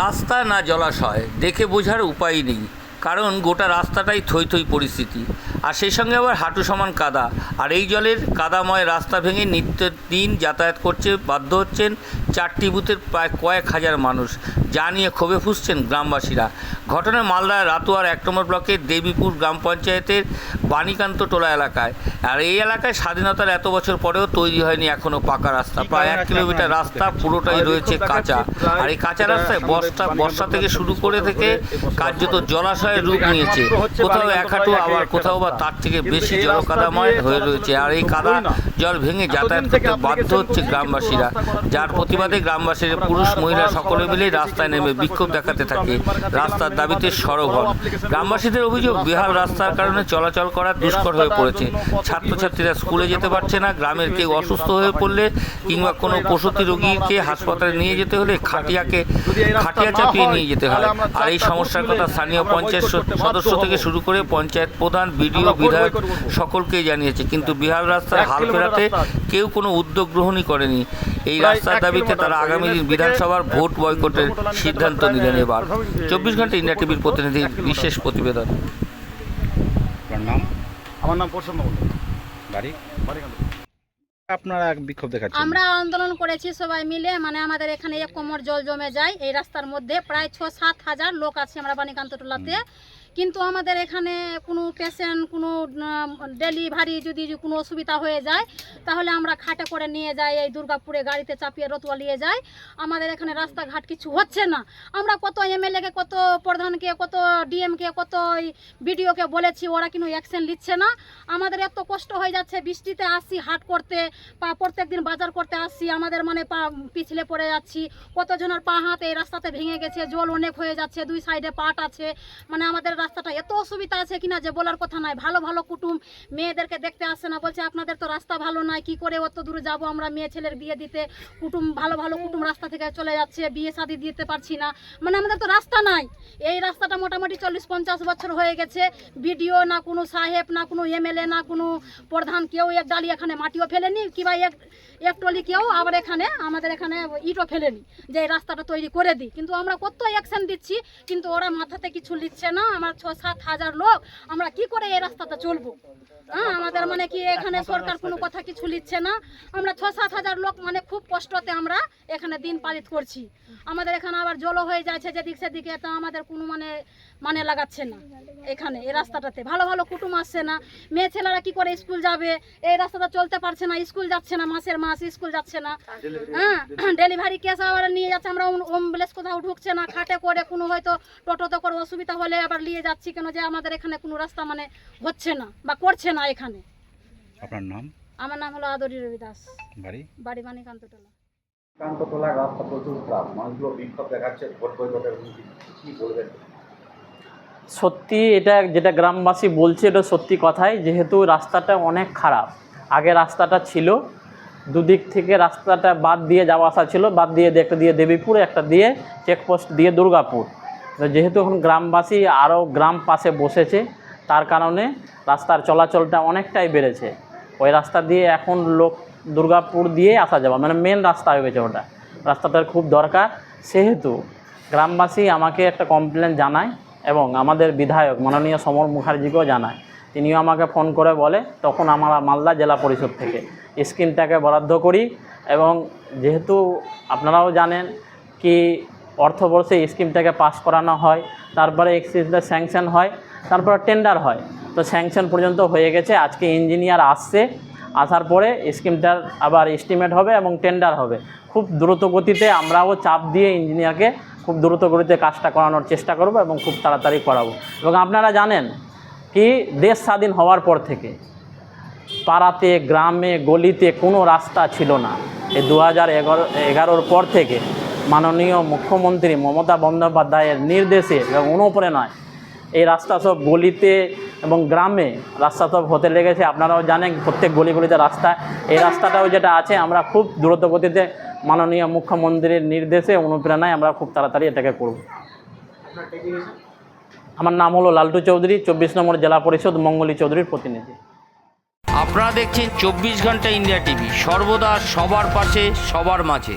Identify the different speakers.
Speaker 1: রাস্তা না জলাশয় দেখে বোঝার উপায় নেই। কারণ গোটা রাস্তাটাই থই থই পরিস্থিতি। আর সেই সঙ্গে আবার হাঁটু সমান কাদা। আর এই জলের কাদাময় রাস্তা ভেঙে নিত্য দিন যাতায়াত করছে বাধ্য হচ্ছেন চারটি বুথের প্রায় কয়েক হাজার মানুষ। যা নিয়ে ক্ষোভে ফুসছেন গ্রামবাসীরা। ঘটনা মালদার রাতুয়ার এক নম্বর ব্লকের দেবীপুর গ্রাম পঞ্চায়েতের বাণীকান্ত টোলা এলাকায়। আর এই এলাকায় স্বাধীনতার এত বছর পরেও তৈরি হয়নি এখনও পাকা রাস্তা। প্রায় এক কিলোমিটার রাস্তা পুরোটাই রয়েছে কাঁচা। আর এই কাঁচা রাস্তায় বর্ষা বর্ষা থেকে শুরু করে থেকে কার্যত জলাশয়ের রূপ নিয়েছে? কোথাও এক হাঁটু আবার কোথাও বা তার থেকে বেশি জলকাদাময় হয়ে রয়েছে। আর এই কাদা জল ভেঙে যাতায়াত করতে বাধ্য হচ্ছে গ্রামবাসীরা। যার প্রতিবাদে গ্রামবাসীর পুরুষ মহিলা সকলে মিলেই রাস্তায় নেমে বিক্ষোভ দেখাতে থাকে। রাস্তার দাবিতে সরব হন। গ্রামবাসীদের অভিযোগ বেহাল রাস্তার কারণে চলাচল করা দুষ্কর হয়ে পড়েছে। ছাত্রছাত্রীরা স্কুলে যেতে পারছে না গ্রামের কেউ অসুস্থ হয়ে পড়লে কিংবা কোনো প্রসূতি রোগীকে হাসপাতালে নিয়ে যেতে হলে খাটিয়াকে খাটিয়া চাপিয়ে নিয়ে যেতে হয় আর এই সমস্যার কথা স্থানীয় পঞ্চায়েত স- সদস্য থেকে শুরু করে পঞ্চায়েত প্রধান বিডিও বিধায়ক সকলকেই জানিয়েছে। কিন্তু বিহার রাস্তার হাল ফেরাতে কেউ কোনো উদ্যোগ গ্রহণই করেনি। এই রাস্তার দাবিতে তারা আগামী দিন বিধানসভার ভোট বয়কটের সিদ্ধান্ত নিলেন এবার। চব্বিশ ঘণ্টা ইন্ডিয়া টিভির প্রতিনিধি বিশেষ প্রতিবেদন।
Speaker 2: নাম?
Speaker 3: আমার নাম প্রসন্ন
Speaker 2: বাড়ি?
Speaker 3: বাড়িকান্ত
Speaker 2: আপনারা বিক্ষোভ দেখাচ্ছেন?
Speaker 4: আমরা আন্দোলন করেছি সবাই মিলে মানে আমাদের এখানে এক কোমর জল জমে যায় এই রাস্তার মধ্যে প্রায় ছ সাত হাজার লোক আছে আমরা বাণীকান্ত টোলাতে। কিন্তু আমাদের এখানে কোনো পেশেন্ট কোনো ডেলিভারি যদি কোনো অসুবিধা হয়ে যায়, তাহলে আমরা খাটে করে নিয়ে যাই, এই দুর্গাপুরে গাড়িতে চাপিয়ে রতুয়া নিয়ে যাই। আমাদের এখানে রাস্তাঘাট কিছু হচ্ছে না। আমরা কত এমএলএকে কত প্রধানকে, কত ডিএমকে কত বিডিওকে বলেছি, ওরা কিন্তু অ্যাকশন নিচ্ছে না। আমাদের এত কষ্ট হয়ে যাচ্ছে, বৃষ্টিতে আসছি হাট করতে, পা প্রত্যেক দিন বাজার করতে আসছি আমাদের মানে পা, পিছলে পড়ে যাচ্ছি। কতজনের পা, হাত এই রাস্তাতে ভেঙে গেছে, জল অনেক হয়ে যাচ্ছে, দুই সাইডে পাট আছে। মানে আমাদের রাস্তাটা এত অসুবিধা আছে কিনা যে বলার কথা নাই। ভালো ভালো কুটুম মেয়েদেরকে দেখতে আসছে না। বলছে, আপনাদের তো রাস্তা ভালো নাই, কি করে অত দূরে যাব আমরা মেয়ে ছেলের বিয়ে দিতে? কুটুম, ভালো ভালো কুটুম রাস্তা থেকে চলে যাচ্ছে, বিয়ে শাদি দিতে পারছি না। মানে আমাদের তো রাস্তা নাই। এই রাস্তাটা মোটামুটি চল্লিশ, পঞ্চাশ বছর হয়ে গেছে। বিডিও না কোনো সাহেব, না কোনো এমএলএ, না কোনো প্রধান কেউ এক ডালি এখানে মাটিও ফেলেনি, কিংবা এক এক টলি কেউ আবার এখানে, আমাদের এখানে ইটও ফেলেনি, যে এই রাস্তাটা তৈরি করে দিই। কিন্তু আমরা কত অ্যাকশন দিচ্ছি, কিন্তু ওরা মাথাতে কিছু নিচ্ছে না। আমার ছ, সাত হাজার লোক, আমরা কি করে এই রাস্তাটা চলবো? হ্যাঁ আমাদের মানে কি এখানে সরকার কোনো কথা কিছু নিচ্ছে না। আমরা ছ, সাত হাজার লোক মানে খুব কষ্টতে আমরা এখানে দিন পালিত করছি। আমাদের এখানে আবার জলও হয়ে যাচ্ছে যেদিক সেদিকে, তা আমাদের কোনো মানে মানে লাগাচ্ছে না এখানে, এই রাস্তাটাতে। ভালো ভালো কুটুম আসছে না। মেয়ে ছেলেরা কি করে স্কুল যাবে? এই রাস্তাটা চলতে পারছে না, স্কুল যাচ্ছে না, মাসের মাস স্কুল যাচ্ছে না। হ্যাঁ ডেলিভারি কেস আবার নিয়ে যাচ্ছে, আমরা অ্যাম্বুলেন্স কোথাও ঢুকছে না, খাটে করে কোনো হয়তো টোটোতে করে অসুবিধা হলে আবার নিয়ে যাচ্ছি কেন যে আমাদের এখানে কোনো রাস্তা মানে হচ্ছে না বা করছে না এখানে?
Speaker 2: আপনার নাম?
Speaker 4: আমার নাম হলো আদরি রবি দাস
Speaker 2: বাড়ি?
Speaker 4: বাড়ি বাণীকান্তটোলা
Speaker 5: কান্ততলার রাস্তা প্রচুর খারাপ মানুষগুলো বিক্ষোভ দেখাচ্ছে ভোট বৈঠকের কি বলবেন?
Speaker 6: সত্যি এটা যেটা গ্রামবাসী বলছে এটা সত্যি কথাই। যেহেতু রাস্তাটা অনেক খারাপ আগে রাস্তাটা ছিল। দুদিক থেকে রাস্তাটা বাদ দিয়ে যাওয়া আসা ছিল। বাদ দিয়ে একটা দিয়ে দেবীপুর একটা দিয়ে চেকপোস্ট দিয়ে দুর্গাপুর। যেহেতু এখন গ্রামবাসী আরও গ্রাম পাশে বসেছে, তার কারণে রাস্তার চলাচলটা অনেকটাই বেড়েছে। ওই রাস্তা দিয়ে এখন লোক দুর্গাপুর দিয়ে আসা যাওয়া মানে মেন রাস্তা হয়ে গেছে ওটা। রাস্তাটার খুব দরকার। সেহেতু গ্রামবাসী আমাকে একটা কমপ্লেন জানায় এবং আমাদের বিধায়ক মাননীয় সমর মুখার্জিকেও জানায়। তিনিও আমাকে ফোন করে বলে, তখন আমরা মালদা জেলা পরিষদ থেকে স্কিমটাকে বরাদ্দ করি এবং যেহেতু আপনারাও জানেন কি অর্থবর্ষে স্কিমটাকে পাস করানো হয়, তারপরে এক্সিসটা স্যাংশন হয়, তারপরে টেন্ডার হয়। তো স্যাংশন পর্যন্ত হয়ে গেছে, আজকে ইঞ্জিনিয়ার আসছে, আসার পরে স্কিমটার আবার এস্টিমেট হবে এবং টেন্ডার হবে। খুব দ্রুত গতিতে আমরাও চাপ দিয়ে ইঞ্জিনিয়ারকে খুব দ্রুত গতিতে কাজটা করানোর চেষ্টা করব এবং খুব তাড়াতাড়ি করাবো। এবং আপনারা জানেন কি, দেশ স্বাধীন হওয়ার পর থেকে পাড়াতে, গ্রামে, গলিতে কোনো রাস্তা ছিল না। এই দু হাজার এগারো, এগারোর পর থেকে মাননীয় মুখ্যমন্ত্রী মমতা বন্দ্যোপাধ্যায়ের নির্দেশে এবং অনুপ্রেরণায় এই রাস্তা সব গলিতে এবং গ্রামে রাস্তা সব হতে লেগেছে। আপনারাও জানেন প্রত্যেক গলি গলিতে রাস্তা। এই রাস্তাটাও যেটা আছে, আমরা খুব দ্রুত গতিতে মাননীয় মুখ্যমন্ত্রীর নির্দেশে অনুপ্রেরণায় আমরা খুব তাড়াতাড়ি এটাকে করব। আমার নাম হলো লালটু চৌধুরী, চব্বিশ নম্বর জেলা পরিষদ, মঙ্গলী চৌধুরীর প্রতিনিধি।
Speaker 1: আপনারা দেখছেন চব্বিশ ঘণ্টা ইন্ডিয়া টিভি, সর্বদা সবার পাশে, সবার মাঝে।